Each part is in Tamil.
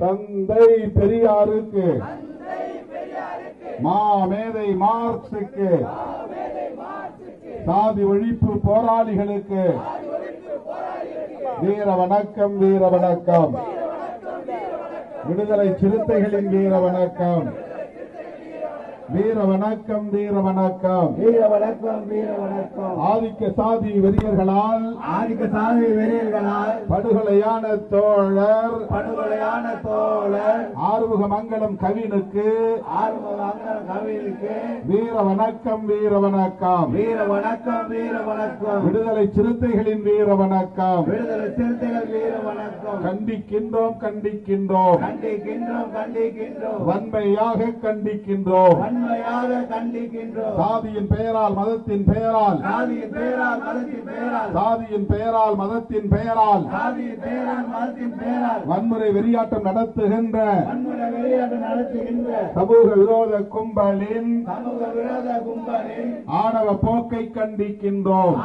தந்தை பெரியாருக்கு. மாமேதை மார்க்சுக்கு சாதி ஒழிப்பு போராளிகளுக்கு. வீர வணக்கம் வீர வணக்கம். விடுதலை சிறுத்தைகளின் வீர வணக்கம். வீர வணக்கம் வீர வணக்கம் வீர வணக்கம் வீர வணக்கம் ஆதிக்க சாதி வெறியர்களால் ஆதிக்க சாதி வெறியர்களால். படுகொலையான தோழர் படுகொலையான தோழர். ஆறுமுக மங்கலம் கவினுக்கு கவிழுக்கு வீர வணக்கம் வீர வணக்கம் வீர வணக்கம் வீர வணக்கம் விடுதலை சிறுத்தைகளின் வீர வணக்கம் விடுதலை சிறுத்தைகள் வீர வணக்கம் கண்டிக்கின்றோம் கண்டிக்கின்றோம். கண்டிக்கின்றோம் கண்டிக்கின்றோம். வன்மையாக கண்டிக்கின்றோம். வன்மையாக கண்டிக்கின்றோம். சாதியின் பெயரால் மதத்தின் பெயரால். சாதியின் பெயரால் மதத்தின் பெயரால். சாதியின் பெயரால் மதத்தின் பெயரால். சாதியின் பெயரால் மதத்தின் பெயரால். வன்முறை வெறியாட்டம் நடத்துகின்ற. வன்முறை வெளியாட்டு நடத்துகின்ற. சமூக விரோத கும்பலின் சமூக விரோத கும்பலின் ஆணவ போக்கை கண்டிக்கின்றோம்.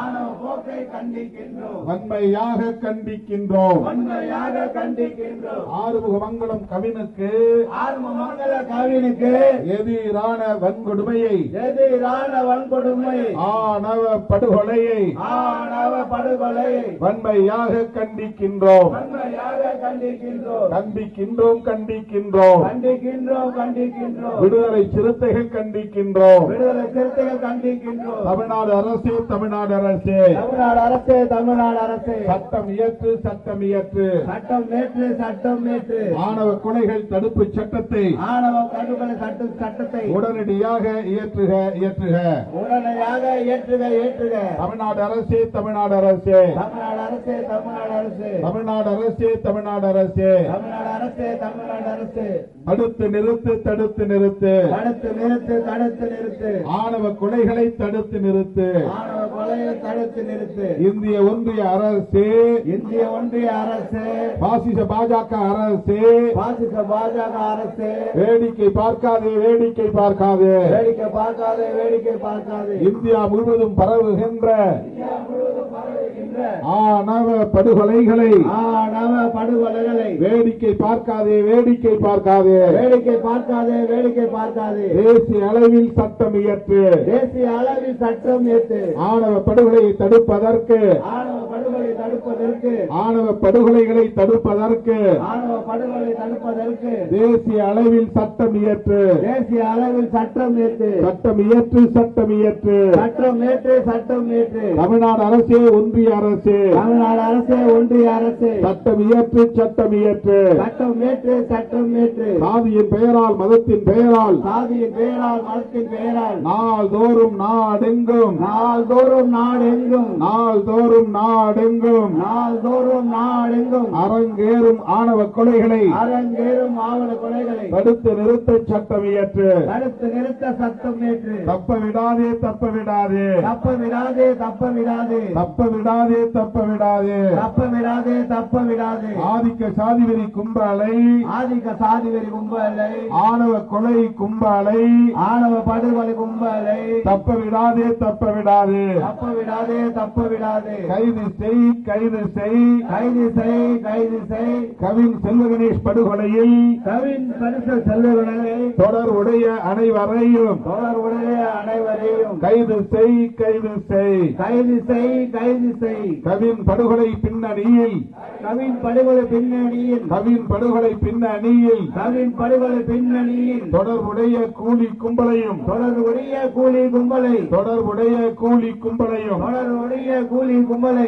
வன்மையாக கண்டிக்கின்றோம். ஆறுமுகமங்கலம் கவினுக்கு கவினுக்கு எதிரான வன்கொடுமையை எதிரான வன்கொடுமை ஆணவ படுகொலையை ஆணவ படுகொலையை வன்மையாக கண்டிக்கின்றோம். கண்டிக்கின்றோம். கண்டிக்கின்றோம் கண்டிக்கின்றோம். கண்டிக்கின்றோம் கண்டிக்கின்றோம். விடுதலை சிறுத்தைகள் கண்டிக்கின்றோம். விடுதலை சிறுத்தைகள் கண்டிக்கின்றோம். தமிழ்நாடு அரசு தமிழ்நாடு அரசு. தமிழ்நாடு அரசு தமிழ்நாடு அரசு. சட்டம் இயற்று சட்டம் இயற்று. சட்டம் நேற்று சட்டம் நேற்று ஆணவ கொலைகள் தடுப்பு சட்டத்தை ஆணவ கடுகொலை சட்ட சட்டத்தை உடனடியாக இயற்றுக இயற்றுக. உடனடியாக ஏற்றுக ஏற்றுக தமிழ்நாடு அரசு தமிழ்நாடு அரசு. தமிழ்நாடு அரசு தமிழ்நாடு அரசு. தமிழ்நாடு அரசு தமிழ்நாடு அரசு. தமிழ்நாடு அரசு தமிழ்நாடு அரசு. தடுத்து நிறுத்து தடுத்து நிறுத்து. தடுத்து நிறுத்து தடுத்து நிறுத்து. ஆணவ கொலைகளை தடுத்து நிறுத்து. ஆணவ கொலையை தடுத்து நிறுத்து. இந்திய ஒன்றிய அரசு. இந்திய ஒன்றிய அரசு. பாசிச பாஜக அரசு. பாசிச பாஜக அரசு. வேடிக்கை பார்க்காதே வேடிக்கை பார்க்காதே. வேடிக்கை பார்க்காதே வேடிக்கை பார்க்காதே. இந்தியா முழுவதும் பரவுகின்ற ஆணவ படுகொலைகளை ஆணவ படுகொலைகளை வேடிக்கை பார்க்காதே வேடிக்கை பார்க்காதே. வேடிக்கை பார்க்காதே வேடிக்கை பார்க்காதே. தேசிய அளவில் சட்டம் இயற்று. தேசிய அளவில் சட்டம் ஏற்று ஆணவ படுகொலையை தடுப்பதற்கு ஆணவ படுகொலை தடுப்பதற்கு ஆணவ படுகொலைகளை தடுப்பதற்கு ஆணவ படுகொலை தடுப்பதற்கு தேசிய அளவில் சட்டம் இயற்று தேசிய அளவில் சட்டம் ஏற்று சட்டம் இயற்று சட்டம் இயற்று. சட்டம் ஏற்று சட்டம் ஏற்று தமிழ்நாடு அரசே ஒன்றிய அரசு. தமிழ்நாடு அரசு ஒன்றிய அரசு. சட்டம் இயற்று சட்டம் இயற்று. சட்டம் ஏற்று சட்டம் ஏற்று சாதியின் பெயரால் மதத்தின் பெயரால். சாதியின் பெயரால் மதத்தின் பெயரால். நாள்தோறும் நாடெங்கும். நாள்தோறும் நாடெங்கும். நாள்தோறும் நாடெங்கும். நாள்தோறும் நாடெங்கும். அரங்கேறும் ஆணவ கொலைகளை. அரங்கேறும் ஆவண கொலைகளை. தடுத்து நிறுத்த சட்டம் இயற்று. தடுத்து நிறுத்த சட்டம் ஏற்று தப்ப விடாதே தப்ப விடாதே தப்ப விடாதே தப்ப விடாதே தப்ப விடாதே தப்ப விடாதே தப்ப விடாதே தப்ப விடாதே ஆதிக்க சாதிவெறி கும்பலை ஆதிக்க சாதிவெறி கும்பலை. ஆணவ கொலை கும்பலை. ஆணவ படுகொலை கும்பலை. தப்ப விடாதே தப்ப விடாதே தப்ப விடாதே தப்ப விடாதே கைது செய் கைது செய் கைது செய் கைது செய் கவின் செல்வ கணேஷ் படுகொலையில் கவின் பரிசு செல்வர்களை தொடர்புடைய அனைவரையும் தொடர்புடைய அனைவரையும் கைது செய் கைது செய் கைது செய் கைது செய் கவின் படுகொலை பின்னணியில் கவின் படுகொலை பின்னணியில் கவின் படுகொலை பின்னணியில் கவின் படுகொலை பின்னணியில் தொடர்புடைய கூலி கும்பலையும் தொடர்புடைய கூலி கும்பலை தொடர்புடைய கூலி கும்பலையும் தொடர்புடைய கூலி கும்பலை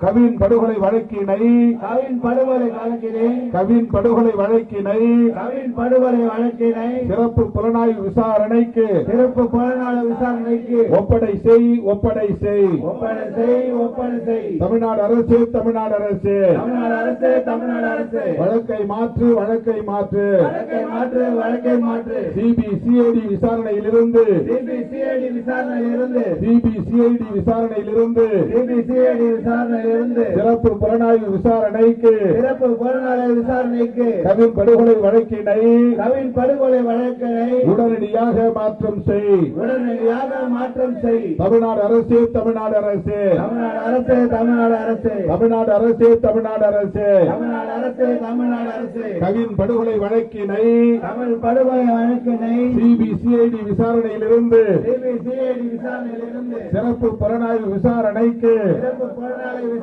கவின் படுகொலை வழக்கினை கவின் படுகொலை வழக்கினை கவின் படுகொலை வழக்கினை கவின் படுகொலை வழக்கினை சிறப்பு புலனாய்வு விசாரணைக்கு சிறப்பு புலனாய்வு விசாரணைக்கு ஒப்படை செய் ஒப்படை செய். ஒப்படை செய் ஒப்படை செய். தமிழ்நாடு அரசு தமிழ்நாடு அரசு. தமிழ்நாடு அரசு தமிழ்நாடு அரசு. வழக்கை மாற்று வழக்கை மாற்று. வழக்கை மாற்று வழக்கை மாற்று. சிபிசிஐடி விசாரணையிலிருந்து. சிபிசிஐடி விசாரணையில் இருந்து சிபிசிஐடி விசாரணையிலிருந்து. சிபிசிஐடி விசாரணையில் விசாரணையிலிருந்து சிறப்பு புலனாய்வு விசாரணைக்கு சிறப்பு புலனாய்வு விசாரணைக்கு கவின் படுகொலை வழக்கினை கவின் படுகொலை வழக்கினை உடனடியாக மாற்றம் செய். உடனடியாக மாற்றம் செய். தமிழ்நாடு அரசு தமிழ்நாடு அரசு. தமிழ்நாடு அரசு தமிழ்நாடு அரசு. தமிழ்நாடு அரசு தமிழ்நாடு அரசு. தமிழ்நாடு அரசு தமிழ்நாடு அரசு. கவின் படுகொலை வழக்கினை தமிழ் படுகொலை வழக்கினை சிபிசிஐடி விசாரணையிலிருந்து சிபிசிஐடி விசாரணையிலிருந்து சிறப்பு புலனாய்வு விசாரணைக்கு சிறப்பு புலனாய்வு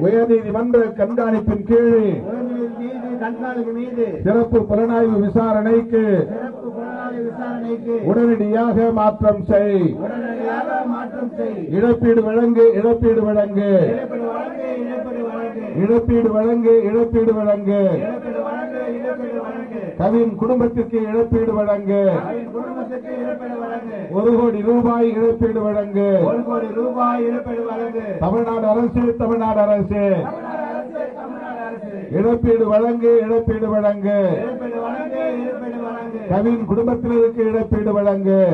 உயர் நீதிமன்ற கண்காணிப்பின் கீழ் சிறப்பு புலனாய்வு விசாரணைக்கு உடனடியாக மாற்றம் செய். இழப்பீடு வழங்கு இழப்பீடு வழங்கு. இழப்பீடு வழங்கு இழப்பீடு வழங்கு. கவின் குடும்பத்திற்கு இழப்பீடு வழங்கு. ஒரு கோடி ரூபாய் இழப்பீடு வழங்கு. ஒரு கோடி ரூபாய் இழப்பீடு வழங்கு. தமிழ்நாடு அரசு தமிழ்நாடு அரசு. இழப்பீடு வழங்கு இழப்பீடு வழங்கு. கவின் குடும்பத்தினருக்கு இழப்பீடு வழங்கு.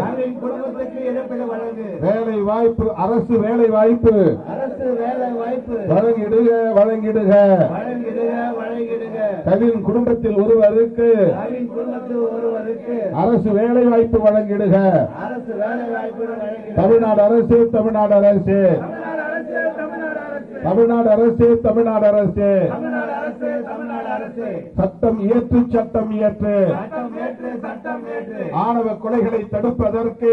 வேலை வாய்ப்பு அரசு வேலை வாய்ப்பு. அரசு வேலை வாய்ப்பு. வழங்கிடுக வழங்கிடுக. வழங்கிடுக வழங்கிடுக. கவின் குடும்பத்தில் ஒருவருக்கு அரசு வேலை வாய்ப்பு வழங்கிடுக. தமிழ்நாடு அரசு தமிழ்நாடு அரசு. தமிழ்நாடு அரசு தமிழ்நாடு அரசு. சட்டம் இயற்று சட்டம் இயற்று ஆணவ கொலைகளை தடுப்பதற்கு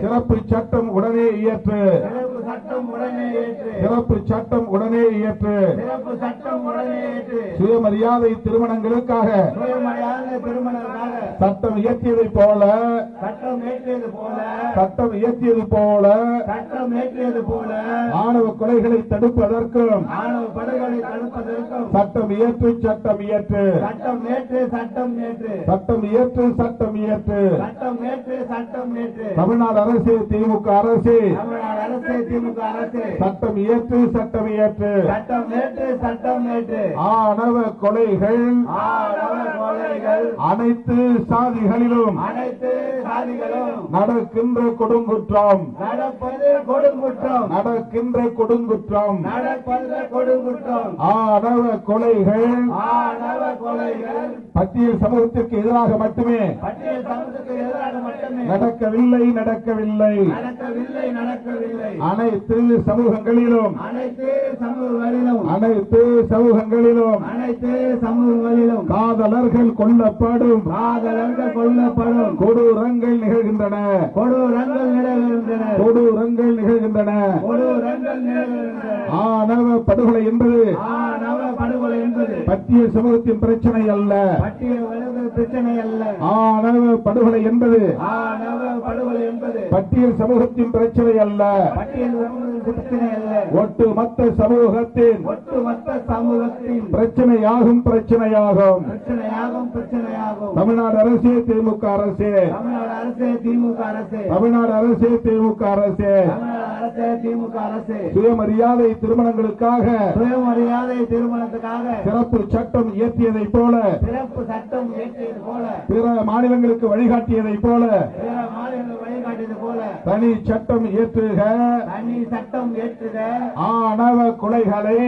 சிறப்பு சட்டம் உடனே இயற்று. சிறப்பு சட்டம் உடனே இயற்று சுயமரியாதை திருமணங்களுக்காக சட்டம் இயற்றியதை போல. சட்டம் இயற்றியது போல. ஆணவ கொலைகளை தடுப்பதற்கும் சட்டம் இயற்று சட்டம் இயற்று. சட்டம் இயற்று சட்டம் இயற்று. தமிழ்நாடு அரசு திமுக அரசு. அரசு திமுக அரசு. சட்டம் இயற்று சட்டம் இயற்று. சட்டம் ஏற்று சட்டம் ஏற்று. ஆணவ கொலைகள் ஆணவ கொலைகள் அனைத்து சாதிகளிலும் அனைத்து சாதிகளும் நடக்கின்ற கொடுங்குற்றம். நடப்பது கொடுங்குற்றம். நடக்கின்ற கொடுங்குற்றம். நடப்பது கொடுங்குற்றம். ஆணவ கொலைகள் ஆணவ கொலைகள் பட்டியல் சமூகத்திற்கு எதிராக மட்டுமே பட்டியல் சமூகத்துக்கு எதிராக மட்டுமே நடக்கவில்லை நடக்கவில்லை. நடக்கவில்லை நடக்கவில்லை. அனைத்து சமூகங்களிலும் அனைத்து சமூகங்களிலும் அனைத்து சமூகங்களிலும் அனைத்து சமூகங்களிலும் காதலர்கள் கொல்லப்படும் காதலர்கள் கொல்லப்படும் கொடூரங்கள் நிகழ்கின்றன. கொடூரங்கள் நிறைவேறுகின்றன கொடூரங்கள் நிகழ்கின்றன. கொடூரங்கள் நிறைவேறுகின்றன ஆணவ படுகொலை என்பது ஆணவ படுகொலை என்பது பட்டியல் சமூகத்தின் பிரச்சனை அல்ல. பட்டியல் பிரச்சனை அல்ல. ஆணவ படுகொலை என்பது ஆணவ படுகொலை என்பது பட்டியல் சமூகத்தின் பிரச்சனை அல்ல. பட்டியல் பிரச்சனை அல்ல. ஒட்டுமொத்த சமூகத்தின் ஒட்டுமொத்த சமூகத்தின் பிரச்சனையாகும் பிரச்சனையாகும். பிரச்சனையாகும் பிரச்சனையாகும். தமிழ்நாடு அரசு திமுக அரசு. தமிழ்நாடு அரசு திமுக அரசு. தமிழ்நாடு அரசு திமுக அரசு. அரசு திமுக அரசு. சுயமரியாதை திருமணங்களுக்காக சுயமரியாதை திருமணத்துக்காக சிறப்பு சட்டம் இயற்றியதை போல சிறப்பு சட்டம் இயற்றியது போல பிற மாநிலங்களுக்கு வழிகாட்டியதை போல பிற மாநிலங்கள் வழிகாட்டியது போல தனி சட்டம் இயற்றுக. தனி சட்டம் ஏற்றுக ஆணவ கொலைகளை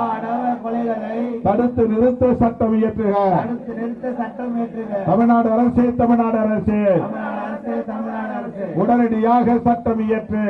ஆணவ கொலைகளை தடுத்து நிறுத்த சட்டம் இயற்றுக. தடுத்து நிறுத்த சட்டம் ஏற்றுக தமிழ்நாடு அரசு தமிழ்நாடு அரசு. தமிழ்நாடு அரசு தமிழ்நாடு அரசு. உடனடியாக சட்டம் இயற்று.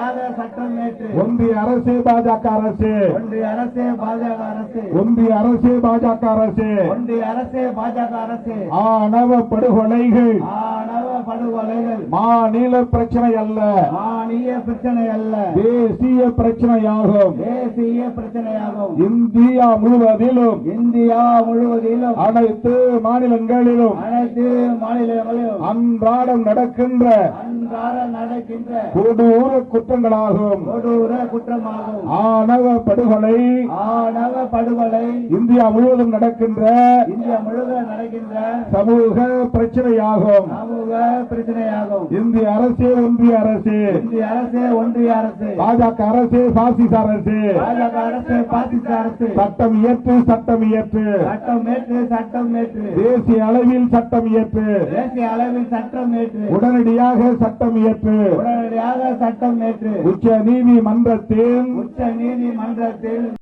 சட்டம் ஒன்றிய அரசு பாஜக அரசு. ஒன்றிய அரசு பாஜக அரசு. ஒன்றிய அரசு பாஜக அரசு. ஒன்றிய அரசு பாஜக அரசு. ஆணவ படுகொலைகள். ஆணவ படுகொலைகள். மாநில பிரச்சனை அல்ல. மாநில பிரச்சனை அல்ல. தேசிய பிரச்சனையாகும். தேசிய பிரச்சனையாகும். இந்தியா முழுவதிலும். இந்தியா முழுவதிலும். அனைத்து மாநிலங்களிலும். அனைத்து மாநிலங்களிலும். அன்றாடம் நடக்கின்ற அன்றாட நடக்கின்ற கொடூர குற்றங்களாகும். கொடூர குற்றமாகும். ஆணவ படுகொலை ஆணவ படுகொலை இந்தியா முழுவதும் நடக்கின்ற இந்தியா முழுவதும் நடக்கின்ற சமூக பிரச்சனையாகும். சமூக பிரச்சனையாகும். இந்திய அரசு ஒன்றிய அரசு. இந்திய அரசு ஒன்றிய அரசு. பாஜக அரசு பாசிச அரசு. பாஜக அரசு பாகிஸ்தான் அரசு. சட்டம் இயற்று சட்டம் இயற்று. சட்டம் ஏற்று சட்டம் ஏற்று தேசிய அளவில் சட்டம் இயற்று. தேசிய அளவில் சட்டம் ஏற்று உடனடியாக சட்டம் சட்டம் இயற்று. உடனடியாக சட்டம் ஏற்று உச்ச நீதிமன்றத்தின் உச்ச நீதிமன்றத்தில்